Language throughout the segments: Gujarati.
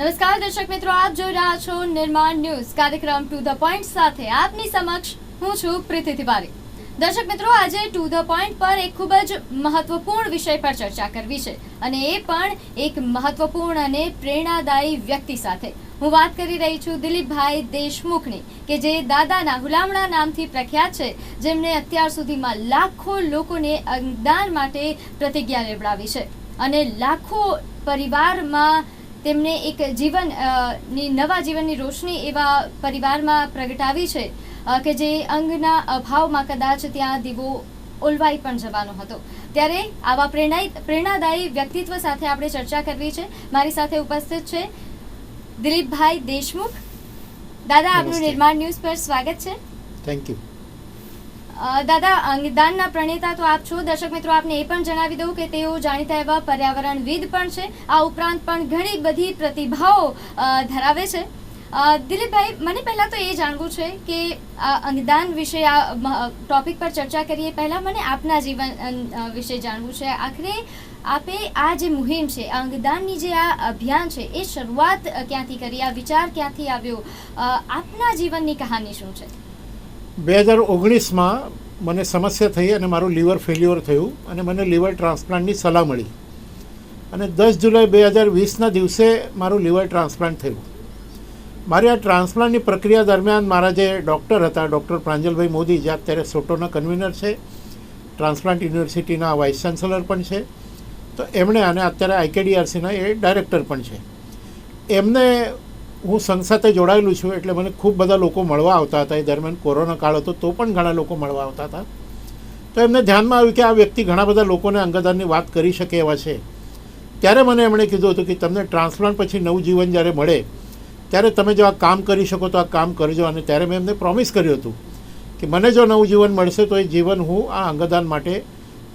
નમસ્કાર, દર્શક મિત્રો, આપ જોઈ રહ્યા છો નિર્માણ ન્યૂઝ કાર્યક્રમ ટુ ધ પોઈન્ટ સાથે આપની સમક્ષ હું છું પ્રીતિ તિવારી. દર્શક મિત્રો, આજે ટુ ધ પોઈન્ટ પર એક ખૂબ જ મહત્વપૂર્ણ વિષય પર ચર્ચા કરવી છે અને એ પણ એક મહત્વપૂર્ણ અને પ્રેરણાદાયી વ્યક્તિ સાથે. હું વાત કરી રહી છું દિલીપભાઈ દેશમુખની, કે જે દાદાના હુલામણા નામથી પ્રખ્યાત છે જેમણે અત્યાર સુધીમાં લાખો લોકોને અંગદાન માટે પ્રતિજ્ઞા લેવડાવી છે. અને લાખો પરિવારમાં તેમને એક જીવનની નવા જીવનની રોશની એવા પરિવારમાં પ્રગટાવી છે કે જે અંગના અભાવમાં કદાચ ત્યાં દીવો ઓલવાઈ પણ જવાનો હતો. ત્યારે આવા પ્રેરણા પ્રેરણાદાયી વ્યક્તિત્વ સાથે આપણે ચર્ચા કરવી છે. મારી સાથે ઉપસ્થિત છે દિલીપભાઈ દેશમુખ. દાદા આપનું નિર્માણ ન્યૂઝ પર સ્વાગત છે. થેન્ક યુ દાદા, અંગદાનના પ્રણેતા તો આપ છો. દર્શક મિત્રો, આપને એ પણ જણાવી દઉં કે તેઓ જાણીતા એવા પર્યાવરણવિદ પણ છે. આ ઉપરાંત પણ ઘણી બધી પ્રતિભાઓ ધરાવે છે. દિલીપભાઈ, મને પહેલાં તો એ જાણવું છે કે અંગદાન વિશે આ ટોપિક પર ચર્ચા કરીએ. પહેલાં મને આપના જીવન વિશે જાણવું છે. આખરે આપે આ જે મુહિમ છે, અંગદાનની જે આ અભિયાન છે, એ શરૂઆત ક્યાંથી કરી? આ વિચાર ક્યાંથી આવ્યો? આપના જીવનની કહાની શું છે? બે હજાર ઓગણીસમાં મને સમસ્યા થઈ અને મારું લીવર ફેલ્યોર થયું અને મને લીવર ટ્રાન્સપ્લાન્ટની સલાહ મળી. અને દસ જુલાઈ બે હજાર વીસના દિવસે મારું લીવર ટ્રાન્સપ્લાન્ટ થયું. મારી આ ટ્રાન્સપ્લાન્ટની પ્રક્રિયા દરમિયાન મારા જે ડૉક્ટર હતા, ડૉક્ટર પ્રાંજલભાઈ મોદી, જે અત્યારે સોટોના કન્વીનર છે, ટ્રાન્સપ્લાન્ટ યુનિવર્સિટીના વાઇસ ચાન્સલર પણ છે, તો એમણે અને અત્યારે આઈકેડીઆરસીના એ ડાયરેક્ટર પણ છે. એમને હું સંઘ સાથે જોડાયેલું છું એટલે મને ખૂબ બધા લોકો મળવા આવતા હતા. એ દરમિયાન કોરોના કાળ હતો તો પણ ઘણા લોકો મળવા આવતા હતા. તો એમને ધ્યાનમાં આવ્યું કે આ વ્યક્તિ ઘણા બધા લોકોને અંગદાનની વાત કરી શકે એવા છે. ત્યારે મને એમણે કીધું હતું કે તમને ટ્રાન્સપ્લાન્ટ પછી નવું જીવન જ્યારે મળે, ત્યારે તમે જો આ કામ કરી શકો તો આ કામ કરજો. અને ત્યારે મેં એમને પ્રોમિસ કર્યું હતું કે મને જો નવું જીવન મળશે તો એ જીવન હું આ અંગદાન માટે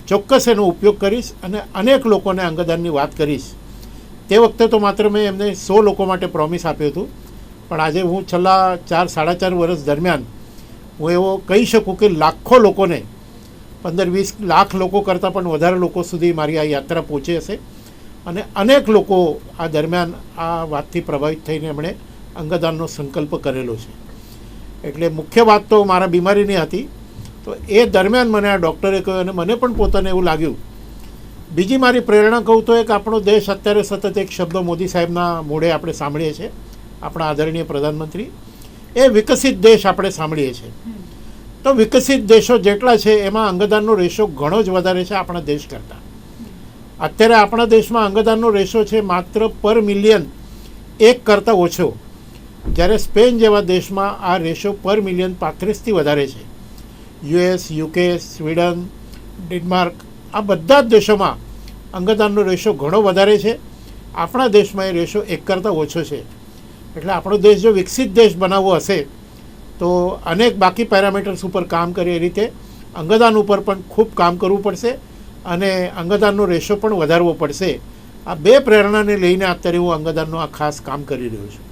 ચોક્કસ એનો ઉપયોગ કરીશ અને અનેક લોકોને અંગદાનની વાત કરીશ. તે વખતે તો માત્ર મેં એમને સો લોકો માટે પ્રોમિસ આપ્યું હતું. પણ આજે હું છેલ્લા ચાર, સાડા ચાર વર્ષ દરમિયાન હું એવો કહી શકું કે લાખો લોકોને, પંદર, વીસ લાખ લોકો કરતાં પણ વધારે લોકો સુધી મારી આ યાત્રા પહોંચી હશે. અને અનેક લોકો આ દરમિયાન આ વાતથી પ્રભાવિત થઈને એમણે અંગદાનનો સંકલ્પ કરેલો છે. એટલે મુખ્ય વાત તો મારા બીમારીની હતી. તો એ દરમિયાન મને આ ડૉક્ટરે કહ્યું અને મને પણ પોતાને એવું લાગ્યું બીજી મારી પ્રેરણા કહું તો એક આપણો દેશ અત્યારે સતત એક શબ્દ મોદી સાહેબના મોઢે આપણે સાંભળીએ છીએ, આપણા આદરણીય પ્રધાનમંત્રી. એ વિકસિત દેશ આપણે સાંભળીએ છીએ. તો વિકસિત દેશો જેટલા છે એમાં અંગદાનનો રેશો ઘણો જ વધારે છે આપણા દેશ કરતાં. અત્યારે આપણા દેશમાં અંગદાનનો રેશો છે માત્ર પર મિલિયન એક કરતાં ઓછો. જ્યારે સ્પેન જેવા દેશમાં આ રેશો પર મિલિયન પાંત્રીસથી વધારે છે. યુએસ, યુકે, સ્વીડન, ડેનમાર્ક, આ બધા જ દેશોમાં અંગદાનનો રેશો ઘણો વધારે છે. આપણા દેશમાં એ રેશો એક કરતાં ઓછો છે. એટલે આપણો દેશ જો વિકસિત દેશ બનાવવો હશે તો અનેક બાકી પેરામીટર્સ ઉપર કામ કરે એ રીતે. અંગદાન ઉપર પણ ખૂબ કામ કરવું પડશે અને અંગદાનનો રેશો પણ વધારવો પડશે. આ બે પ્રેરણાને લઈને અત્યારે હું અંગદાનનું આ ખાસ કામ કરી રહ્યો છું.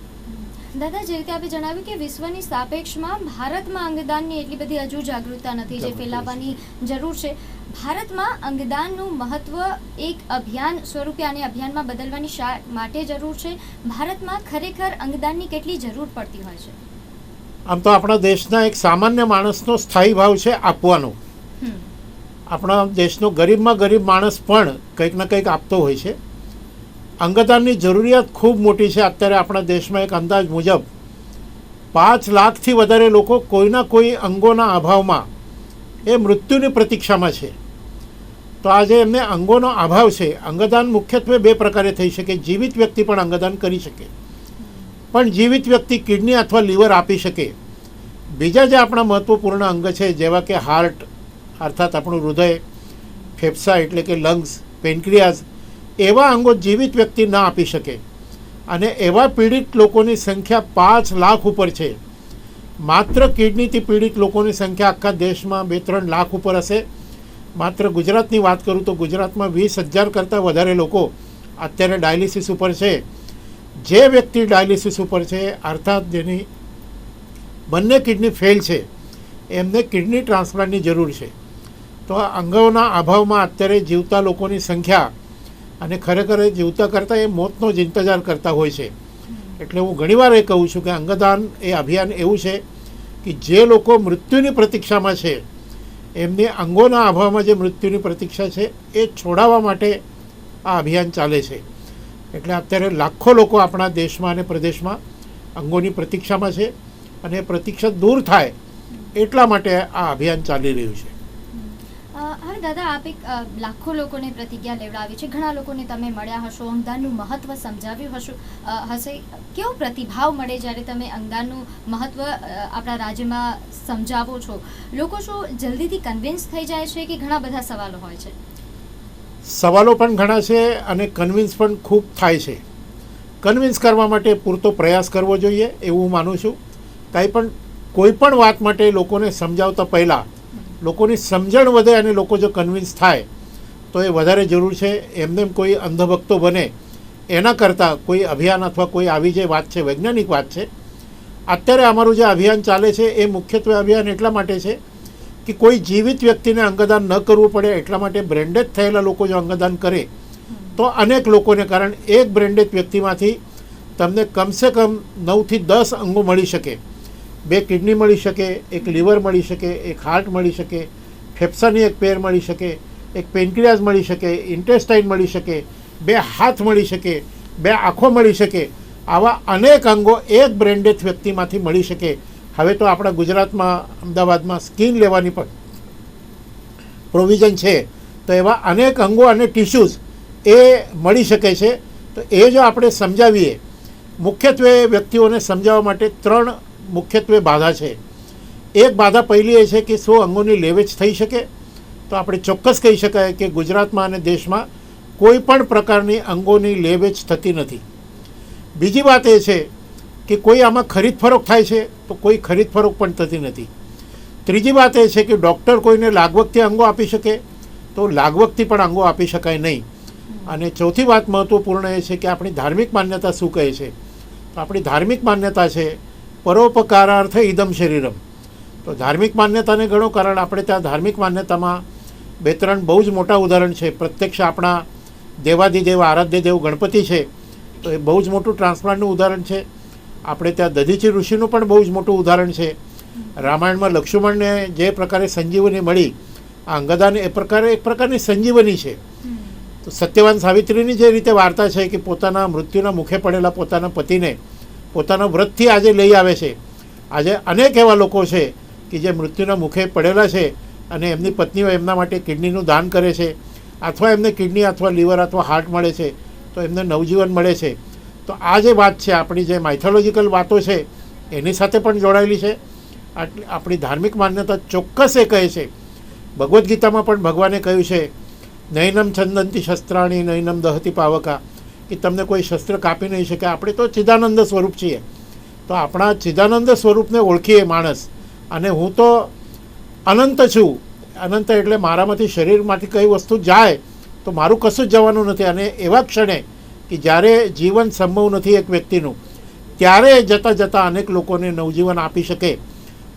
દાદા જે રીતે આપે જણાવ્યું કે વિશ્વની સાપેક્ષમાં ભારતમાં અંગદાનની એટલી બધી હજુ જાગૃતતા નથી જે ફેલાવવાની જરૂર છે. ભારતમાં અંગદાનનું મહત્વ એક અભિયાન સ્વરૂપે આને અભિયાનમાં બદલવાની શા માટે જરૂર છે? ભારતમાં ખરેખર અંગદાનની કેટલી જરૂર પડતી હોય છે? આમ તો આપણા દેશના એક સામાન્ય માણસનો સ્થાયી ભાવ છે આપવાનો. આપણા દેશનો ગરીબમાં ગરીબ માણસ પણ કંઈક ને કંઈક આપતો હોય છે. અંગદાનની જરૂરિયાત ખૂબ મોટી છે. અત્યારે આપણા દેશમાં એક અંદાજ મુજબ પાંચ લાખથી વધારે લોકો કોઈના કોઈ અંગોના અભાવમાં એ મૃત્યુની પ્રતીક્ષામાં છે. તો આજે એમને અંગોનો અભાવ છે. અંગદાન મુખ્યત્વે બે પ્રકારે થઈ શકે. જીવિત વ્યક્તિ પણ અંગદાન કરી શકે. પણ જીવિત વ્યક્તિ કિડની અથવા લીવર આપી શકે. બીજા જે આપણા મહત્ત્વપૂર્ણ અંગ છે, જેવા કે હાર્ટ, અર્થાત આપણું હૃદય, ફેફસા એટલે કે લંગ્સ, પેન્ક્રિયાઝ, એવા અંગો જીવિત વ્યક્તિ ના આપી શકે. અને એવા પીડિત લોકોની સંખ્યા પાંચ લાખ ઉપર છે. માત્ર કિડનીથી પીડિત લોકોની સંખ્યા આખા દેશમાં બે ત્રણ લાખ ઉપર હશે. માત્ર ગુજરાતની વાત કરું તો ગુજરાતમાં વીસ હજાર કરતાં વધારે લોકો અત્યારે ડાયાલિસિસ ઉપર છે. જે વ્યક્તિ ડાયાલિસિસ ઉપર છે, અર્થાત જેની બંને કિડની ફેલ છે, એમને કિડની ટ્રાન્સપ્લાન્ટની જરૂર છે. તો આ અંગોના અભાવમાં અત્યારે જીવતા લોકોની સંખ્યા અને ખરેખર જીવતા કરતાં એ મોતનો જ ઇંતજાર કરતા હોય છે. એટલે હું ઘણીવાર એ કહું છું કે અંગદાન એ અભિયાન એવું છે કે જે લોકો મૃત્યુની પ્રતીક્ષામાં છે એમની અંગોના અભાવમાં જે મૃત્યુની પ્રતીક્ષા છે, એ છોડાવવા માટે આ અભિયાન ચાલે છે. એટલે અત્યારે લાખો લોકો આપણા દેશમાં અને પ્રદેશમાં અંગોની પ્રતીક્ષામાં છે અને પ્રતીક્ષા દૂર થાય એટલા માટે આ અભિયાન ચાલી રહ્યું છે. હવે દાદા, આપ એક લાખો લોકોને પ્રતિજ્ઞા લેવડાવી છે. ઘણા લોકોને તમે મળ્યા હશો અંગદાનનું મહત્વ સમજાવ્યું હશો હશે. કેવો પ્રતિભાવ મળે જ્યારે તમે અંગદાનનું મહત્વ આપણા રાજ્યમાં સમજાવો છો? લોકો શું જલ્દીથી કન્વિન્સ થઈ જાય છે કે ઘણા બધા સવાલો હોય છે? સવાલો પણ ઘણા છે અને કન્વિન્સ પણ ખૂબ થાય છે. કન્વિન્સ કરવા માટે પૂરતો પ્રયાસ કરવો જોઈએ, એવું હું માનું છું. કાંઈ પણ, કોઈ પણ વાત માટે લોકોને સમજાવતા પહેલાં લોકોની સમજણ વધે અને લોકો જો કન્વિન્સ થાય, તો એ વધારે જરૂર છે. એમને કોઈ અંધભક્તો બને, એના કરતાં કોઈ અભિયાન અથવા કોઈ આવી જે વાત છે, વૈજ્ઞાનિક વાત છે, અત્યારે અમારું જે અભિયાન ચાલે છે, એ મુખ્યત્વે અભિયાન એટલા માટે છે કે કોઈ જીવિત વ્યક્તિને અંગદાન ન કરવું પડે, એટલા માટે બ્રેન્ડેજ થયેલા લોકો જો અંગદાન કરે, તો અનેક લોકોને, કારણ એક બ્રેન્ડેજ વ્યક્તિમાંથી તમને કમસે કમ નવથી દસ અંગો મળી શકે. બે કિડની મળી શકે, એક લીવર મળી શકે, એક હાર્ટ મળી શકે, ફેફસાની એક પેર મળી શકે, એક પેનક્રિયાઝ મળી શકે ઇન્ટેસ્ટાઇન મળી શકે, બે હાથ મળી શકે, બે આંખો મળી શકે, આવા અનેક અંગો એક બ્રેન્ડેડ વ્યક્તિમાંથી મળી શકે. હવે તો આપણા ગુજરાતમાં, અમદાવાદમાં સ્કીન લેવાની પણ પ્રોવિઝન છે. તો એવા અનેક અંગો અને ટિશ્યુઝ એ મળી શકે છે. તો એ જો આપણે સમજાવીએ, મુખ્યત્વે વ્યક્તિઓને સમજાવવા માટે ત્રણ મુખ્યત્વે બાધા છે. એક બાધા પહેલી એ છે કે સો અંગોની લેવેચ થઈ શકે. તો આપણે ચોક્કસ કહી શકાય કે ગુજરાતમાં અને દેશમાં કોઈ પણ પ્રકારની અંગોની લેવેચ થતી નથી. બીજી વાત એ છે કે કોઈ આમાં ખરીદ ફરોખ થાય છે, તો કોઈ ખરીદ ફરોખ પણ થતી નથી. ત્રીજી વાત એ છે કે ડૉક્ટર કોઈને લાગવગથી અંગો આપી શકે, તો લાગવગથી પણ અંગો આપી શકાય નહીં. અને ચોથી વાત મહત્ત્વપૂર્ણ એ છે કે આપણી ધાર્મિક માન્યતા શું કહે છે? તો આપણી ધાર્મિક માન્યતા છે પરોપકારાર્થ ઇદમ શરીરમ. તો ધાર્મિક માન્યતાને ગણો કારણ આપણે ત્યાં ધાર્મિક માન્યતામાં બે ત્રણ બહુ જ મોટા ઉદાહરણ છે. પ્રત્યક્ષ આપણા દેવાદિદેવ આરાધ્ય દેવ ગણપતિ છે તો એ બહુ જ મોટું ટ્રાન્સપ્લાન્ટનું ઉદાહરણ છે. આપણે ત્યાં દધીચી ઋષિનું પણ બહુ જ મોટું ઉદાહરણ છે. રામાયણમાં લક્ષ્મણને જે પ્રકારે સંજીવની મળી આ અંગદાન એ પ્રકારે એક પ્રકારની સંજીવની છે. તો સત્યવાન સાવિત્રીની જે રીતે વાર્તા છે કે પોતાના મૃત્યુના મુખે પડેલા પોતાના પતિને પોતાના વ્રતથી આજે લઈ આવે છે. આજે અનેક એવા લોકો છે કે જે મૃત્યુના મુખે પડેલા છે અને એમની પત્નીઓ એમના માટે કિડનીનું દાન કરે છે અથવા એમને કિડની અથવા લીવર અથવા હાર્ટ મળે છે, તો એમને નવજીવન મળે છે. તો આ જે વાત છે, આપણી જે માઇથોલોજીકલ વાતો છે, એની સાથે પણ જોડાયેલી છે. આપણી ધાર્મિક માન્યતા ચોક્કસ એ કહે છે. ભગવદ્ ગીતામાં પણ ભગવાને કહ્યું છે, નૈનમ છંદંતી શસ્ત્રાણી, નૈનમ દહતી પાવકા. કે તમને કોઈ શસ્ત્ર કાપી નહીં શકે. આપણે તો ચિદાનંદ સ્વરૂપ છીએ. તો આપણા ચિદાનંદ સ્વરૂપને ઓળખીએ માણસ. અને હું તો અનંત છું. અનંત એટલે મારામાંથી શરીરમાંથી કઈ વસ્તુ જાય તો મારું કશું જ જવાનું નથી. અને એવા ક્ષણે કે જ્યારે જીવન સંભવ નથી એક વ્યક્તિનું, ત્યારે જતાં જતાં અનેક લોકોને નવજીવન આપી શકે.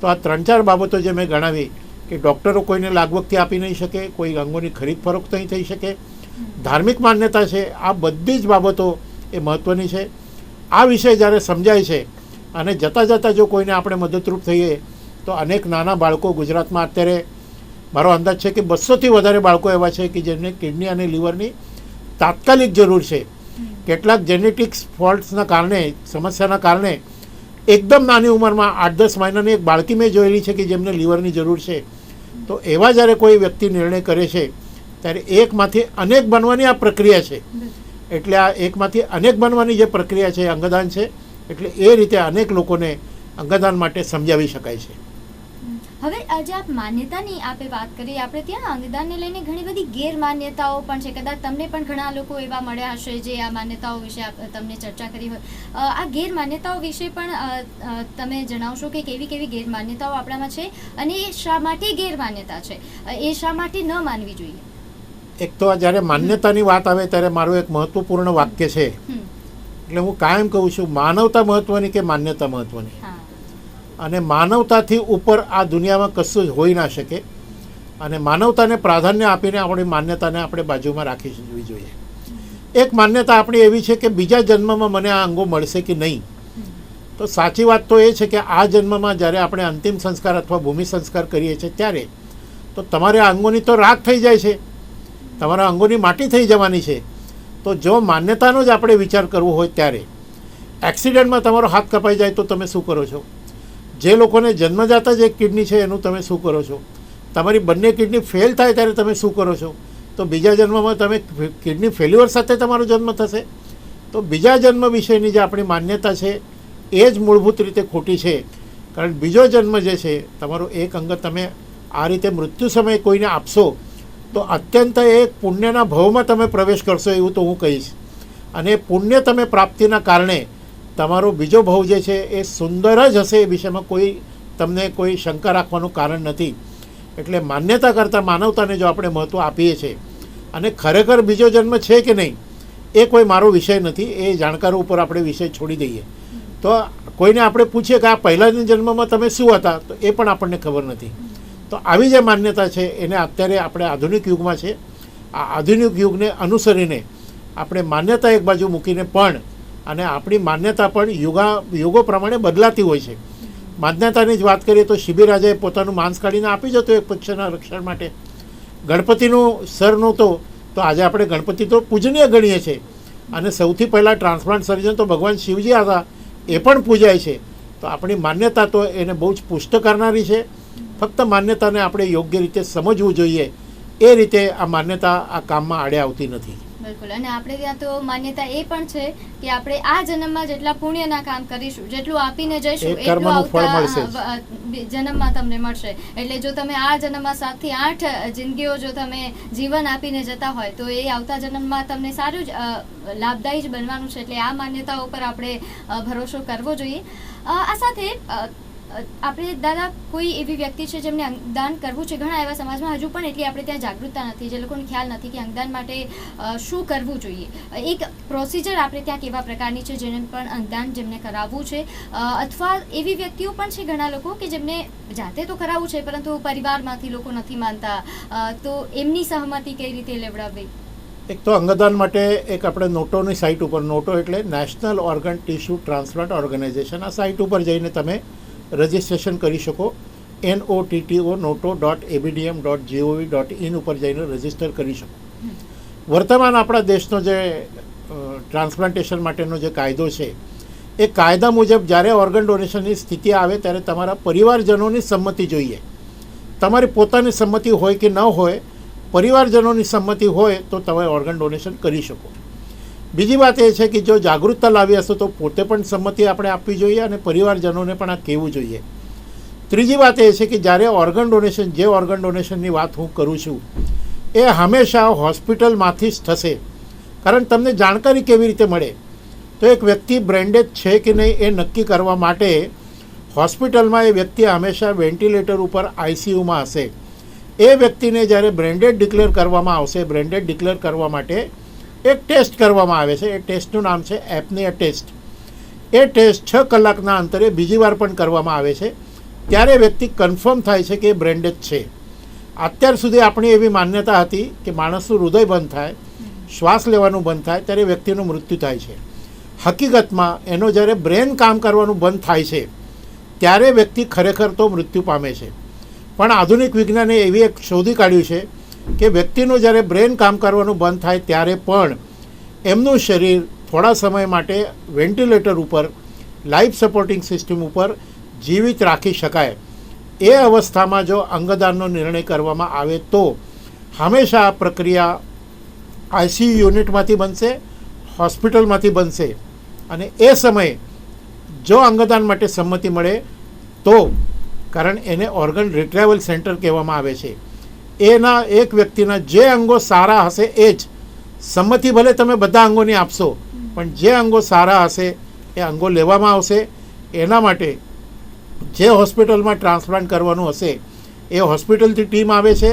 તો આ ત્રણ ચાર બાબતો જે મેં ગણાવી કે ડૉક્ટરો કોઈને લાગવગથી આપી નહીં શકે, કોઈ અંગોની ખરીદ ફરોખ નહીં થઈ શકે ધાર્મિક માન્યતા છે, આ બધી જ બાબતો એ મહત્ત્વની છે. આ વિષય જ્યારે સમજાય છે અને જતાં જતાં જો કોઈને આપણે મદદરૂપ થઈએ, તો અનેક નાના બાળકો ગુજરાતમાં અત્યારે મારો અંદાજ છે કે બસોથી વધારે બાળકો એવા છે કે જેમને કિડની અને લીવરની તાત્કાલિક જરૂર છે. કેટલાક જેનેટિક્સ ફોલ્ટ્સના કારણે, સમસ્યાના કારણે એકદમ નાની ઉંમરમાં આઠ દસ મહિનાની એક બાળકી મેં જોયેલી છે કે જેમને લીવરની જરૂર છે. તો એવા જ્યારે કોઈ વ્યક્તિ નિર્ણય કરે છે ત્યારે એકમાંથી અનેક બનવાની આ પ્રક્રિયા છે. એટલે આ એકમાંથી અનેક બનવાની જે પ્રક્રિયા છે એ અંગદાન છે. એટલે એ રીતે અનેક લોકોને અંગદાન માટે સમજાવી શકાય છે. હવે આજે આપ માન્યતાની આપે વાત કરી. આપણે ત્યાં અંગદાનને લઈને ઘણી બધી ગેરમાન્યતાઓ પણ છે. કદાચ તમને પણ ઘણા લોકો એવા મળ્યા હશે જે આ માન્યતાઓ વિશે તમને ચર્ચા કરી હોય. આ ગેરમાન્યતાઓ વિશે પણ તમે જણાવશો કે કેવી કેવી ગેરમાન્યતાઓ આપણામાં છે અને એ શા માટે ગેરમાન્યતા છે? એ શા માટે ન માનવી જોઈએ? એક તો જ્યારે માન્યતાની વાત આવે ત્યારે મારું એક મહત્વપૂર્ણ વાક્ય છે. એટલે હું કાયમ કહું છું માનવતા મહત્વની કે માન્યતા મહત્વની? અને માનવતાથી ઉપર આ દુનિયામાં કશું જ હોઈ ના શકે. અને માનવતાને પ્રાધાન્ય આપીને આપણી માન્યતાને આપણે બાજુમાં રાખી જવી જોઈએ. એક માન્યતા આપણી એવી છે કે બીજા જન્મમાં મને આ અંગો મળશે કે નહીં? તો સાચી વાત તો એ છે કે આ જન્મમાં જ્યારે આપણે અંતિમ સંસ્કાર અથવા ભૂમિ સંસ્કાર કરીએ છીએ ત્યારે તો તમારે આ અંગોની તો રાખ થઈ જાય છે. તમારા અંગોની માટી થઈ જવાની છે. તો જો માન્યતાનો જ આપણે વિચાર કરવો હોય ત્યારે એક્સિડન્ટમાં તમારો હાથ કપાઈ જાય તો તમે શું કરો છો? જે લોકોને જન્મજાત જ એક કિડની છે એનું તમે શું કરો છો? તમારી બંને કિડની ફેલ થાય ત્યારે તમે શું કરો છો? તો બીજા જન્મમાં તમે કિડની ફેલ્યુઅર સાથે તમારો જન્મ થશે. તો બીજા જન્મ વિશેની જે આપણી માન્યતા છે એ જ મૂળભૂત રીતે ખોટી છે. કારણ બીજો જન્મ જે છે, તમારો એક અંગ તમે આ રીતે મૃત્યુ સમયે કોઈને આપશો તો અત્યંત એ પુણ્યના ભવમાં તમે પ્રવેશ કરશો એવું તો હું કહીશ. અને પુણ્ય તમે પ્રાપ્તિના કારણે તમારો બીજો ભવ જે છે એ સુંદર જ હશે એ વિષયમાં કોઈ તમને કોઈ શંકા રાખવાનું કારણ નથી. એટલે માન્યતા કરતાં માનવતાને જો આપણે મહત્ત્વ આપીએ છીએ અને ખરેખર બીજો જન્મ છે કે નહીં એ કોઈ મારો વિષય નથી, એ જાણકારો ઉપર આપણે વિષય છોડી દઈએ. તો કોઈને આપણે પૂછીએ કે આ પહેલાંના જન્મમાં તમે શું હતા, તો એ પણ આપણને ખબર નથી. તો આવી જે માન્યતા છે, એને અત્યારે આપણે આધુનિક યુગમાં છે. આ આધુનિક યુગને અનુસરીને આપણે માન્યતા એક બાજુ મૂકીને પણ અને આપણી માન્યતા પણ યુગા, યુગો પ્રમાણે બદલાતી હોય છે. માન્યતાની જ વાત કરીએ તો શિબિરાજાએ પોતાનું માંસ કાઢીને આપી જતો એક પક્ષના રક્ષણ માટે. ગણપતિનું સર નહોતો તો આજે આપણે ગણપતિ તો પૂજનીય ગણીએ છીએ. અને સૌથી પહેલાં ટ્રાન્સપ્લાન્ટ સર્જન તો ભગવાન શિવજી હતા, એ પણ પૂજાય છે. તો આપણી માન્યતા તો એને બહુ જ પુષ્ટ કરનારી છે. ફક્ત માન્યતાને આપણે યોગ્ય રીતે સમજવું જોઈએ. એ રીતે આ માન્યતા આ કામમાં આડે આવતી નથી. બિલકુલ. અને આપણે ત્યાં તો માન્યતા એ પણ છે કે આપણે આ જન્મમાં જેટલા પુણ્યના કામ કરીશું જેટલું આપીને જઈશું એટલું આવતા જન્મમાં તમને મળશે. એટલે જો તમે આ જન્મમાં સાતથી આઠ જિંદગીઓ જો તમે જીવન આપીને જતા હોય તો એ આવતા જન્મમાં તમને સારું જ લાભદાયી જ બનવાનું છે. એટલે આ માન્યતાઓ ઉપર આપણે ભરોસો કરવો જોઈએ. આ સાથે આપણે દાદા, કોઈ એવી વ્યક્તિ છે જેમને અંગદાન કરવું છે? ઘણા એવા સમાજમાં હજુ પણ એટલી આપણે ત્યાં જાગૃતતા નથી, જે લોકોને ખ્યાલ નથી કે અંગદાન માટે શું કરવું જોઈએ. એક પ્રોસિજર આપણે ત્યાં કેવા પ્રકારની છે જેને પણ અંગદાન જેમને કરાવવું છે? અથવા એવી વ્યક્તિઓ પણ છે ઘણા લોકો કે જેમને જાતે તો કરાવવું છે, પરંતુ પરિવારમાંથી લોકો નથી માનતા. તો એમની સહમતિ કઈ રીતે લેવડાવવી? એક તો અંગદાન માટે એક આપણે નોટોની સાઇટ ઉપર, નોટો એટલે national organ tissue transplant organisation આ સાઇટ ઉપર જઈને તમે રજિસ્ટ્રેશન કરી શકો. N O T T O NOTTO dot ABDM dot GOV dot in ઉપર જઈને રજિસ્ટર કરી શકો. વર્તમાન આપણા દેશનો જે ટ્રાન્સપ્લાન્ટેશન માટેનો જે કાયદો છે, એ કાયદા મુજબ જ્યારે ઓર્ગન ડોનેશનની સ્થિતિ આવે ત્યારે તમારા પરિવારજનોની સંમતિ જોઈએ. તમારી પોતાની સંમતિ હોય કે ન હોય, પરિવારજનોની સંમતિ હોય તો તમે ઓર્ગન ડોનેશન કરી શકો. બીજી વાત એ છે કે જો જાગૃતતા લાવી હશે તો પોતે પણ સંમતિ આપણે આપવી જોઈએ અને પરિવારજનોને પણ આ કહેવું જોઈએ. ત્રીજી વાત એ છે કે જ્યારે ઓર્ગન ડોનેશન જે ઓર્ગન ડોનેશનની વાત હું કરું છું, એ હંમેશા હોસ્પિટલમાંથી જ થશે. કારણ તમને જાણકારી કેવી રીતે મળે? તો એક વ્યક્તિ બ્રેન્ડેડ છે કે નહીં એ નક્કી કરવા માટે હોસ્પિટલમાં એ વ્યક્તિ હંમેશા વેન્ટિલેટર ઉપર આઈસીયુમાં હશે. એ વ્યક્તિને જ્યારે બ્રેન્ડેડ ડિક્લેર કરવામાં આવશે, બ્રેન્ડેડ ડિક્લેર કરવા માટે એક ટેસ્ટ કરવામાં આવે છે. એ ટેસ્ટનું નામ છે એપનિયા ટેસ્ટ. એ ટેસ્ટ છ કલાકના અંતરે બીજી વાર પણ કરવામાં આવે છે. ત્યારે વ્યક્તિ કન્ફર્મ થાય છે કે એ બ્રેન્ડેડ છે. અત્યાર સુધી આપણી એવી માન્યતા હતી કે માણસનું હૃદય બંધ થાય, શ્વાસ લેવાનું બંધ થાય, ત્યારે વ્યક્તિનું મૃત્યુ થાય છે. હકીકતમાં એનો જ્યારે બ્રેન કામ કરવાનું બંધ થાય છે, ત્યારે વ્યક્તિ ખરેખર તો મૃત્યુ પામે છે. પણ આધુનિક વિજ્ઞાને એવી એક શોધી કાઢ્યું છે કે વ્યક્તિનું જ્યારે બ્રેન કામ કરવાનું બંધ થાય ત્યારે પણ એમનું શરીર થોડા સમય માટે વેન્ટિલેટર ઉપર, લાઈફ સપોર્ટિંગ સિસ્ટમ ઉપર જીવિત રાખી શકાય. એ અવસ્થામાં જો અંગદાનનો નિર્ણય કરવામાં આવે તો હંમેશા આ પ્રક્રિયા આઈસીયુ યુનિટમાંથી બનશે, હોસ્પિટલમાંથી બનશે અને એ સમયે જો અંગદાન માટે સંમતિ મળે તો, કારણ એને ઓર્ગન રિટ્રાવલ સેન્ટર કહેવામાં આવે છે. એના એક વ્યક્તિના જે અંગો સારા હશે એ જ. સંમતિ ભલે તમે બધા અંગોની આપશો, પણ જે અંગો સારા હશે એ અંગો લેવામાં આવશે. એના માટે જે હોસ્પિટલમાં ટ્રાન્સપ્લાન્ટ કરવાનું હશે, એ હોસ્પિટલથી ટીમ આવે છે.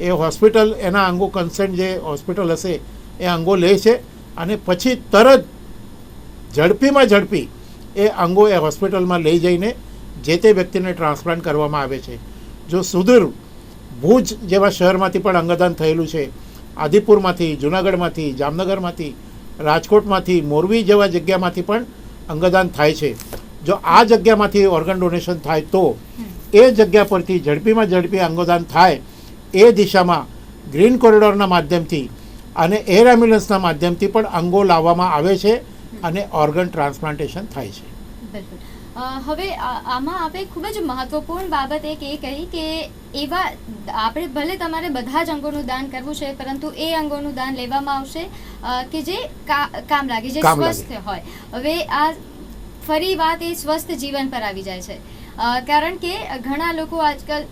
એ હોસ્પિટલ, એના અંગો કન્સર્ન જે હોસ્પિટલ હશે, એ અંગો લે છે. અને પછી તરત ઝડપીમાં ઝડપી એ અંગો એ હોસ્પિટલમાં લઈ જઈને જે તે વ્યક્તિને ટ્રાન્સપ્લાન્ટ કરવામાં આવે છે. જો સુદૂર ભુજ જેવા શહેરમાંથી પણ અંગદાન થયેલું છે. આદિપુરમાંથી, જુનાગઢમાંથી, જામનગરમાંથી, રાજકોટમાંથી, મોરબી જેવા જગ્યામાંથી પણ અંગદાન થાય છે. જો આ જગ્યામાંથી ઓર્ગન ડોનેશન થાય તો એ જગ્યા પરથી ઝડપીમાં ઝડપી અંગદાન થાય એ દિશામાં ગ્રીન કોરિડોરના માધ્યમથી અને એર એમ્બ્યુલન્સના માધ્યમથી પણ અંગો લાવવામાં આવે છે અને ઓર્ગન ટ્રાન્સપ્લાન્ટેશન થાય છે. બિલકુલ. હવે આમાં આપણે ખૂબ જ મહત્વપૂર્ણ બાબત એક એ કહી કે એવા આપણે ભલે તમારે બધા જ અંગોનું દાન કરવું છે પરંતુ એ અંગોનું દાન લેવામાં આવશે કે જે કામ લાગે જે સ્વસ્થ હોય. હવે આ ફરી વાત એ સ્વસ્થ જીવન પર આવી જાય છે. કારણ કે ઘણા લોકો આજકાલ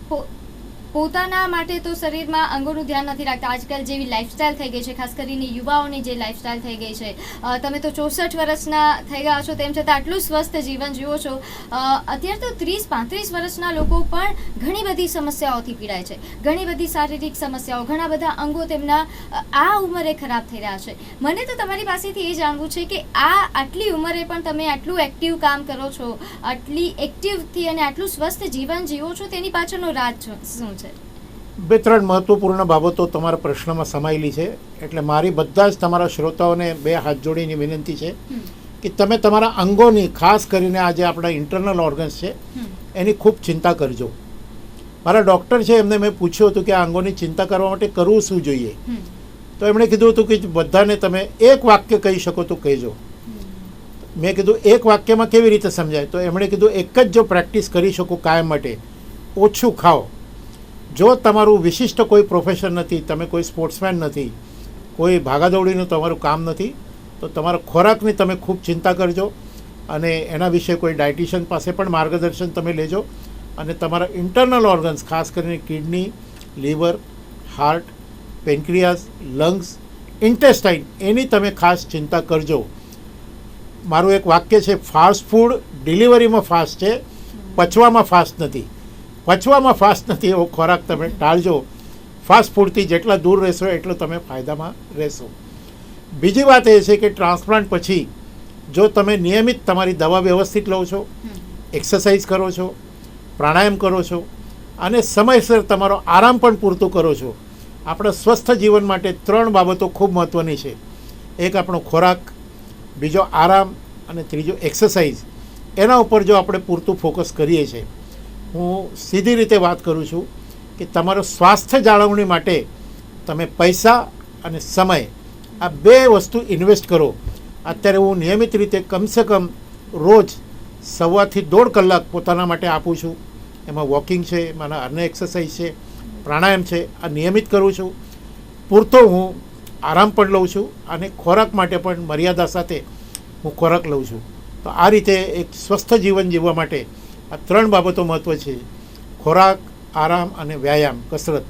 પોતાના માટે તો શરીરમાં અંગોનું ધ્યાન નથી રાખતા. આજકાલ જેવી લાઈફસ્ટાઈલ થઈ ગઈ છે, ખાસ કરીને યુવાઓની જે લાઈફસ્ટાઈલ થઈ ગઈ છે. તમે તો ચોસઠ વર્ષના થઈ ગયા છો તેમ છતાં આટલું સ્વસ્થ જીવન જીવો છો. અત્યારે તો ત્રીસ, પાંત્રીસ વર્ષના લોકો પણ ઘણી બધી સમસ્યાઓથી પીડાય છે. ઘણી બધી શારીરિક સમસ્યાઓ, ઘણા બધા અંગો તેમના આ ઉંમરે ખરાબ થઈ રહ્યા છે. મને તો તમારી પાસેથી એ જાણવું છે કે આ આટલી ઉંમરે પણ તમે આટલું એક્ટિવ કામ કરો છો, આટલી એક્ટિવથી અને આટલું સ્વસ્થ જીવન જીવો છો, તેની પાછળનો રાજ શું છે? બે ત્રણ મહત્વપૂર્ણ બાબતો તમારા પ્રશ્નમાં સમાયેલી છે. એટલે મારી બધા જ તમારા શ્રોતાઓને બે હાથ જોડીની વિનંતી છે કે તમે તમારા અંગોની ખાસ કરીને આ જે આપણા ઇન્ટરનલ ઓર્ગન્સ છે એની ખૂબ ચિંતા કરજો. મારા ડૉક્ટર છે એમને મેં પૂછ્યું હતું કે આ અંગોની ચિંતા કરવા માટે કરવું શું જોઈએ? તો એમણે કીધું હતું કે બધાને તમે એક વાક્ય કહી શકો તો કહેજો. મેં કીધું એક વાક્યમાં કેવી રીતે સમજાય? તો એમણે કીધું એક જ જો પ્રેક્ટિસ કરી શકો કાયમ માટે ઓછું ખાઓ. જો તમારું વિશિષ્ટ કોઈ પ્રોફેશન નથી, તમે કોઈ સ્પોર્ટ્સમેન નથી, કોઈ ભાગાદોડીનું તમારું કામ નથી, તો તમારા ખોરાકની તમે ખૂબ ચિંતા કરજો અને એના વિશે કોઈ ડાયટિશિયન પાસે પણ માર્ગદર્શન તમે લેજો અને તમારા ઇન્ટરનલ ઓર્ગન્સ ખાસ કરીને kidney liver heart pancreas lungs intestine એની તમે ખાસ ચિંતા કરજો. મારું એક વાક્ય છે ફાસ્ટ ફૂડ ડિલિવરીમાં ફાસ્ટ છે, પચવામાં ફાસ્ટ નથી. પચવામાં ફાસ્ટ નથી એવો ખોરાક તમે ટાળજો. ફાસ્ટ ફૂડથી જેટલા દૂર રહેશો એટલો તમે ફાયદામાં રહેશો. બીજી વાત એ છે કે ટ્રાન્સપ્લાન્ટ પછી જો તમે નિયમિત તમારી દવા વ્યવસ્થિત લો છો એક્સરસાઇઝ કરો છો પ્રાણાયામ કરો છો અને સમયસર તમારો આરામ પણ પૂરતો કરો છો આપણા સ્વસ્થ જીવન માટે ત્રણ બાબતો ખૂબ મહત્ત્વની છે. એક આપણો ખોરાક બીજો આરામ અને ત્રીજો એક્સરસાઇઝ. એના ઉપર જો આપણે પૂરતું ફોકસ કરીએ છીએ હું સીધી રીતે વાત કરું છું કે તમારું સ્વાસ્થ્ય જાળવણી માટે તમે પૈસા અને સમય આ બે વસ્તુ ઇન્વેસ્ટ કરો. અત્યારે હું નિયમિત રીતે કમસે કમ રોજ સવાથી દોઢ કલાક પોતાના માટે આપું છું. એમાં વોકિંગ છે મારા અન્ય એક્સરસાઇઝ છે, પ્રાણાયામ છે, આ નિયમિત કરું છું. પૂરતો હું આરામ પણ લઉં છું અને ખોરાક માટે પણ મર્યાદા સાથે હું ખોરાક લઉં છું. તો આ રીતે એક સ્વસ્થ જીવન જીવવા માટે આ ત્રણ બાબતો મહત્ત્વ છે. ખોરાક, આરામ અને વ્યાયામ, કસરત.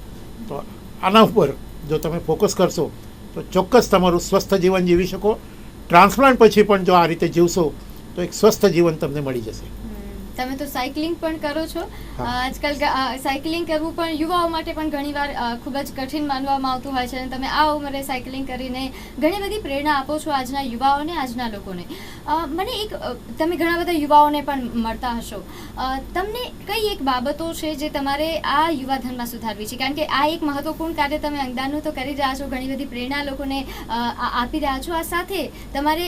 તો આના ઉપર જો તમે ફોકસ કરશો, તો ચોક્કસ તમારું સ્વસ્થ જીવન જીવી શકો. ટ્રાન્સપ્લાન્ટ પછી પણ જો આ રીતે જીવશો, તો એક સ્વસ્થ જીવન તમને મળી જશે. તમે તો સાયકલિંગ પણ કરો છો. આજકાલ સાયકલિંગ કરવું પણ યુવાઓ માટે પણ ઘણીવાર ખૂબ જ કઠિન માનવામાં આવતું હોય છે અને તમે આ ઉંમરે સાયકલિંગ કરીને ઘણી બધી પ્રેરણા આપો છો આજના યુવાઓને આજના લોકોને. મને એક તમે ઘણા બધા યુવાઓને પણ મળતા હશો. તમને કઈ એક બાબતો છે જે તમારે આ યુવાધનમાં સુધારવી છે? કારણ કે આ એક મહત્વપૂર્ણ કાર્ય તમે અંગદાનનું તો કરી રહ્યા છો ઘણી બધી પ્રેરણા લોકોને આપી રહ્યા છો. આ સાથે તમારે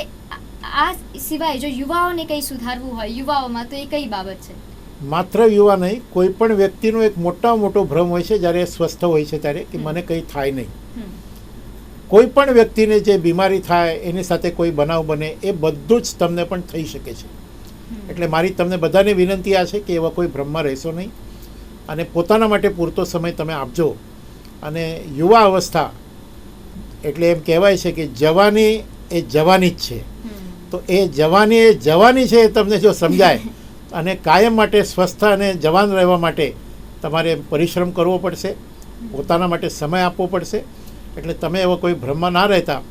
આ- સિવાય જો યુવાઓને કંઈ સુધારવું હોય યુવાઓમાં તો એ કઈ બાબત છે? માત્ર યુવા નહીં કોઈ પણ વ્યક્તિનો એક મોટા મોટો ભ્રમ હોય છે જ્યારે એ સ્વસ્થ હોય છે ત્યારે કે મને કંઈ થાય નહીં. કોઈ પણ વ્યક્તિને જે બીમારી થાય એની સાથે કોઈ બનાવ બને એ બધું જ તમને પણ થઈ શકે છે. એટલે મારી તમને બધાને વિનંતી આ છે કે એવા કોઈ ભ્રમમાં રહેશો નહીં અને પોતાના માટે પૂરતો સમય તમે આપજો. અને યુવા અવસ્થા એટલે એમ કહેવાય છે કે જવાની એ જવાની જ છે. તો એ જવાની એ જવાની છે એ તમને જો સમજાય. અને કાયમ માટે સ્વસ્થ અને જવાન રહેવા માટે તમારે પરિશ્રમ કરવો પડશે. પોતાના માટે સમય આપવો પડશે. એટલે તમે એવા કોઈ ભ્રમમાં ના રહેતા.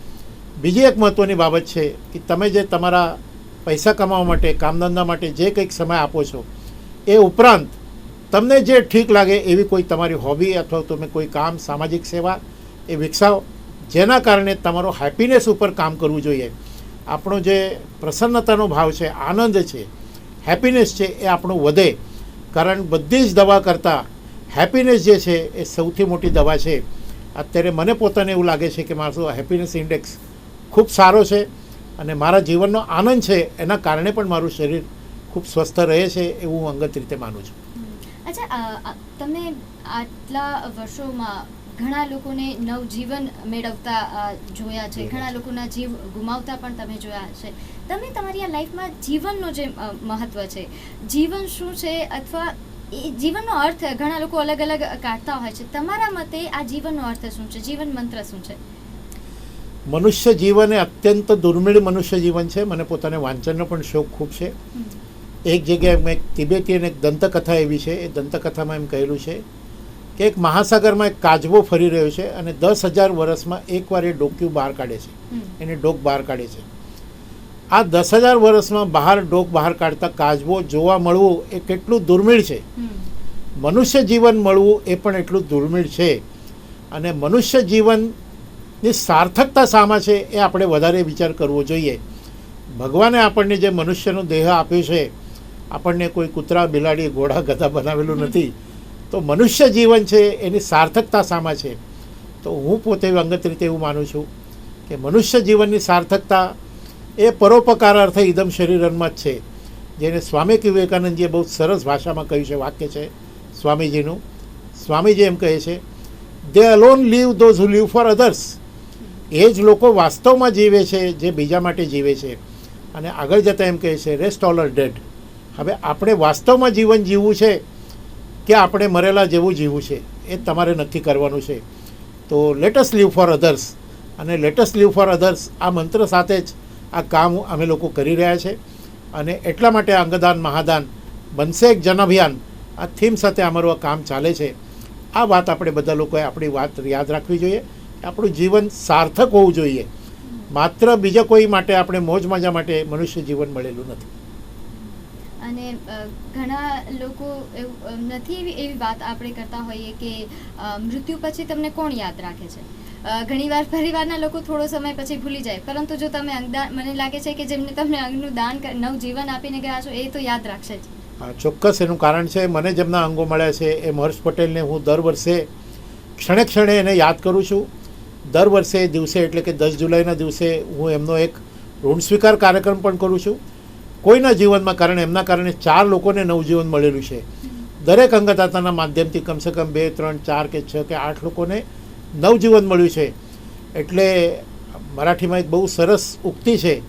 બીજી એક મહત્ત્વની બાબત છે કે તમે જે તમારા પૈસા કમાવા માટે કામધંધા માટે જે કંઈક સમય આપો છો એ ઉપરાંત તમને જે ઠીક લાગે એવી કોઈ તમારી હોબી અથવા તમે કોઈ કામ સામાજિક સેવા એ વિકસાવો. જેના કારણે તમારો હેપીનેસ ઉપર કામ કરવું જોઈએ. આપણો જે પ્રસન્નતાનો ભાવ છે, આનંદ છે હેપીનેસ છે, એ આપણું વધે. કારણ બધી જ દવા કરતાં હેપીનેસ જે છે, એ સૌથી મોટી દવા છે. અત્યારે મને પોતાને એવું લાગે છે કે મારો હેપીનેસ ઇન્ડેક્સ ખૂબ સારો છે અને મારા જીવનનો આનંદ છે, એના કારણે પણ મારું શરીર ખૂબ સ્વસ્થ રહે છે, એવું અંગત રીતે માનું છું. અચ્છા તમે આટલા વર્ષોમાં ઘણા લોકોને નવજીવન મેળવતા જોયા છે. ઘણા લોકોના જીવ ગુમાવતા પણ તમે જોયા છે. તમે તમારી આ લાઈફમાં જીવનનો જે મહત્વ છે જીવન શું છે અથવા એ જીવનનો અર્થ ઘણા લોકો અલગ અલગ કાઢતા હોય છે. તમારા મતે આ જીવનનો અર્થ શું છે? જીવન મંત્ર શું છે? મનુષ્ય જીવન એ અત્યંત દુર્મિળ મનુષ્ય જીવન છે. મને પોતાને વાંચનનો પણ શોખ ખૂબ છે. એક જગ્યાએ મેં એક તિબેટી અને એક દંતકથા એવી છે. એ દંતકથામાં એમ કહેલું છે કે એક મહાસાગરમાં એક કાજવો ફરી રહ્યો છે અને દસ હજાર વર્ષમાં એકવાર એ ડોક્યુ બહાર કાઢે છે. એને ડોક બહાર કાઢે છે. આ દસ હજાર વર્ષમાં બહાર ડોક બહાર કાઢતા કાજવો જોવા મળવું એ કેટલું દુર્મિળ છે. મનુષ્ય જીવન મળવું એ પણ એટલું દુર્મિળ છે. અને મનુષ્ય જીવનની સાર્થકતા શામાં છે એ આપણે વધારે વિચાર કરવો જોઈએ. ભગવાને આપણને જે મનુષ્યનો દેહ આપ્યો છે આપણને કોઈ કૂતરા બિલાડી ઘોડા ગધા બનાવેલું નથી. તો મનુષ્ય જીવન છે, એની સાર્થકતા શામાં છે? તો હું પોતે અંગત રીતે એવું માનું છું કે મનુષ્ય જીવનની સાર્થકતા એ પરોપકાર અર્થે ઇદમ શરીરનમાં જ છે. જેને સ્વામી વિવેકાનંદજીએ બહુ સરસ ભાષામાં કહ્યું છે, વાક્ય છે, સ્વામીજીનું. સ્વામીજી એમ કહે છે they alone live those who live for others એ જ લોકો વાસ્તવમાં જીવે છે, જે બીજા માટે જીવે છે. અને આગળ જતાં એમ કહે છે રેસ્ટ ઓલ આર ડેડ હવે આપણે વાસ્તવમાં જીવન જીવવું છે કે આપણે મરેલા જેવું જીવવું છે, એ તમારે નક્કી કરવાનું છે. તો લેટસ લીવ ફોર અધર્સ અને લેટસ લીવ ફોર અધર્સ આ મંત્ર સાથે જ આ કામ અમે લોકો કરી રહ્યા છે. અને એટલા માટે અંગદાન, મહાદાન બનશે એક જન અભિયાન આ થીમ સાથે અમારું આ કામ ચાલે છે. આ વાત આપણે બધા લોકોએ આપણી વાત યાદ રાખવી જોઈએ. આપણું જીવન સાર્થક હોવું જોઈએ. માત્ર બીજા કોઈ માટે, આપણે મોજ મજા માટે મનુષ્ય જીવન મળેલું નથી. અને ઘણા લોકો નથી એવી એવી વાત આપણે કરતા હોઈએ કે મૃત્યુ પછી તમને કોણ યાદ રાખે છે? ઘણીવાર પરિવારના લોકો થોડો સમય પછી ભૂલી જાય. પરંતુ જો તમે અંગદાન મને લાગે છે કે જેમને તમને અંગનું દાન નવ જીવન આપીને ગયા છો, એ તો યાદ રાખશે જ. ચોક્કસ એનું કારણ છે. મને જેમના અંગો મળ્યા છે, એ હર્ષ પટેલને હું દર વર્ષે, ક્ષણે ક્ષણે એને યાદ કરું છું. દર વર્ષે દિવસે, એટલે કે દસ જુલાઈના દિવસે હું એમનો એક ઋણ સ્વીકાર કાર્યક્રમ પણ કરું છું. કોઈના જીવનમાં કારણે, એમના કારણે ચાર લોકોને નવજીવન મળેલું છે. દરેક અંગદાતાના માધ્યમથી કમસે કમ બે, ત્રણ, ચાર કે છ કે આઠ લોકોને નવજીવન મળ્યું છે. એટલે મરાઠીમાં એક બહુ સરસ ઉક્તિ છે.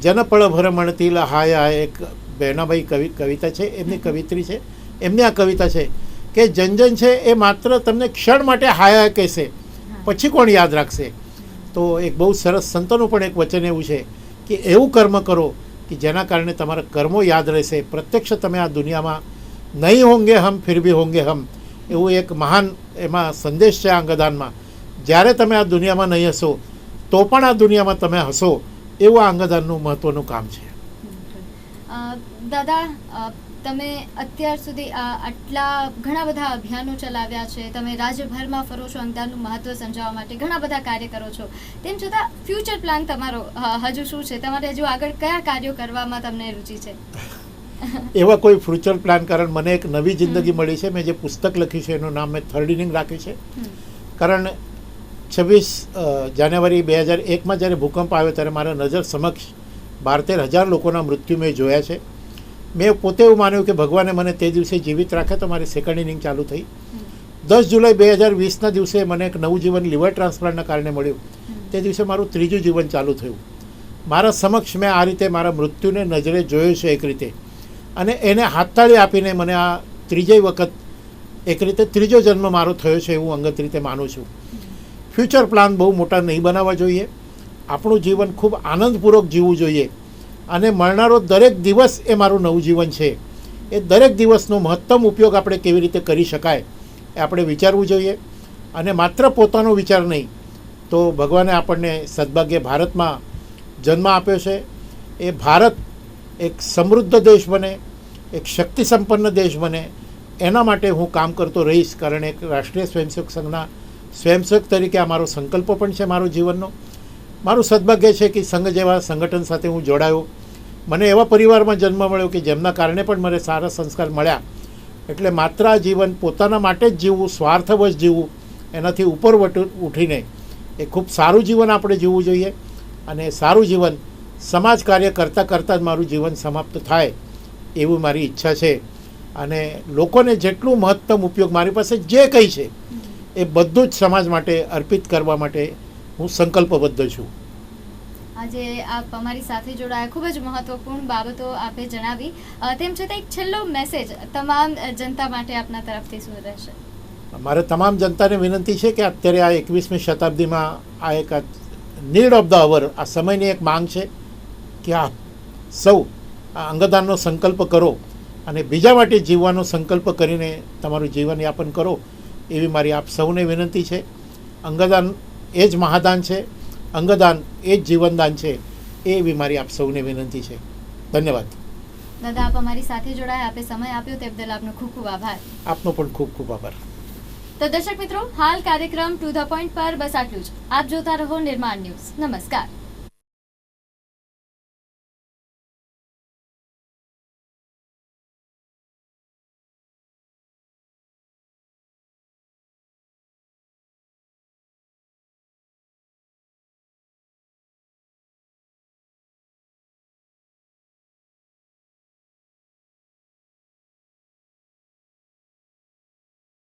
જનપળ ભરમણતી લહાય એક બહેનાભાઈ કવિ, કવિતા છે, એમની કવિત્રી છે. એમની આ કવિતા છે કે જનજન છે એ માત્ર તમને ક્ષણ માટે હાયા કહેશે. પછી કોણ યાદ રાખશે? તો એક બહુ સરસ સંતોનું પણ એક વચન એવું છે કે એવું કર્મ કરો કે જેના કારણે તમારા કર્મો યાદ રહેશે. પ્રત્યક્ષ તમે આ દુનિયામાં નહીં હોંગે હમ, ફિર ભી હોંગે હમ. એવું એક મહાન એમાં સંદેશ છે આ અંગદાનમાં. જ્યારે તમે આ દુનિયામાં નહીં હશો, તો પણ આ દુનિયામાં તમે હશો. એવું આ અંગદાનનું મહત્ત્વનું કામ છે. દાદા તમે અત્યાર સુધી આ આટલા ઘણા બધા અભિયાનો ચલાવ્યા છે તમે રાજ્યભરમાં ફરો છો અંગદાનનું મહત્વ સમજાવવા માટે ઘણા બધા કાર્ય કરો છો. તેમ છતાં ફ્યુચર પ્લાન તમારો હજુ શું છે? તમારે હજુ આગળ કયા કાર્યો કરવામાં તમને રુચિ છે? એવા કોઈ ફ્યુચર પ્લાન કારણ મને એક નવી જિંદગી મળી છે. મેં જે પુસ્તક લખ્યું છે એનું નામ મેં થર્ડ ઇનિંગ રાખ્યું છે. કારણ છવ્વીસ જાન્યુઆરી બે હજાર એકમાં જ્યારે ભૂકંપ આવ્યો ત્યારે મારા નજર સમક્ષ બાર તેર હજાર લોકોના મૃત્યુ મેં જોયા છે. મેં પોતે એવું માન્યું કે ભગવાને મને તે દિવસે જીવિત રાખે તો મારી સેકન્ડ ઇનિંગ ચાલુ થઈ. દસ જુલાઈ બે હજાર વીસના દિવસે મને એક નવું જીવન લીવર ટ્રાન્સપ્લાન્ટના કારણે મળ્યું. તે દિવસે મારું ત્રીજું જીવન ચાલુ થયું. મારા સમક્ષ મેં આ રીતે મારા મૃત્યુને નજરે જોયો છે એક રીતે. અને એને હાથતાળી આપીને મને આ ત્રીજી વખત એક રીતે ત્રીજો જન્મ મારો થયો છે એવું અંગત રીતે માનું છું. ફ્યુચર પ્લાન બહુ મોટા નહીં બનાવવા જોઈએ. આપણું જીવન ખૂબ આનંદપૂર્વક જીવવું જોઈએ. અને મળનારો દરેક દિવસ એ મારું નવું જીવન છે. એ દરેક દિવસનો મહત્તમ ઉપયોગ આપણે કેવી રીતે કરી શકાય એ આપણે વિચારવું જોઈએ. અને માત્ર પોતાનો વિચાર નહીં, તો ભગવાને આપણને સદભાગ્ય ભારતમાં જન્મ આપ્યો છે. એ ભારત એક સમૃદ્ધ દેશ બને, એક શક્તિ સંપન્ન દેશ બને. એના માટે હું કામ કરતો રહીશ, કારણ એક રાષ્ટ્રીય સ્વયંસેવક સંઘના સ્વયંસેવક તરીકે આ મારો સંકલ્પ પણ છે મારો જીવનનો. મારું સદભાગ્ય છે કે સંઘ જેવા સંગઠન સાથે હું જોડાયો. મને એવા પરિવારમાં જન્મ મળ્યો કે જેમના કારણે પણ મને સારા સંસ્કાર મળ્યા. એટલે માત્ર આ જીવન પોતાના માટે જ જીવવું, સ્વાર્થવશ જીવવું, એનાથી ઉપર ઉઠીને એ ખૂબ સારું જીવન આપણે જીવવું જોઈએ. અને સારું જીવન સમાજ કાર્ય કરતાં કરતાં જ મારું જીવન સમાપ્ત થાય એવું મારી ઈચ્છા છે. અને લોકોને જેટલું મહત્તમ ઉપયોગ મારી પાસે જે કંઈ છે, એ બધું જ સમાજ માટે અર્પિત કરવા માટે હું સંકલ્પબદ્ધ છું. આજે આપ અમારી સાથે જોડાયા. ખૂબ જ મહત્વપૂર્ણ બાબતો આપે જણાવી. તેમ છતાં એક છેલ્લો મેસેજ તમામ જનતા માટે આપના તરફથી શું રહેશે? મારે તમામ જનતાને વિનંતી છે કે અત્યારે આ એકવીસમી શતાબ્દીમાં આ એક નીડ ઓફ ધ અવર આ સમયની એક માંગ છે કે આ સૌ આ અંગદાનનો સંકલ્પ કરો અને બીજા માટે જીવવાનો સંકલ્પ કરીને તમારું જીવનયાપન કરો એવી મારી આપ સૌને વિનંતી છે. અંગદાન એ જ મહાદાન છે અંગદાન એ જ જીવનદાન છે એ એવી મારી આપ સૌને વિનંતી છે. ધન્યવાદ. દાદા આપ અમારી સાથે જોડાયા આપે સમય આપ્યો તે બદલ આપનો ખૂબ ખૂબ આભાર. આપનો પણ ખૂબ ખૂબ આભાર. તો દર્શક મિત્રો હાલ કાર્યક્રમ ટુ ધ પોઈન્ટ પર બસ આટલું જ. આપ જોતા રહો નિર્માણ ન્યૂઝ. નમસ્કાર.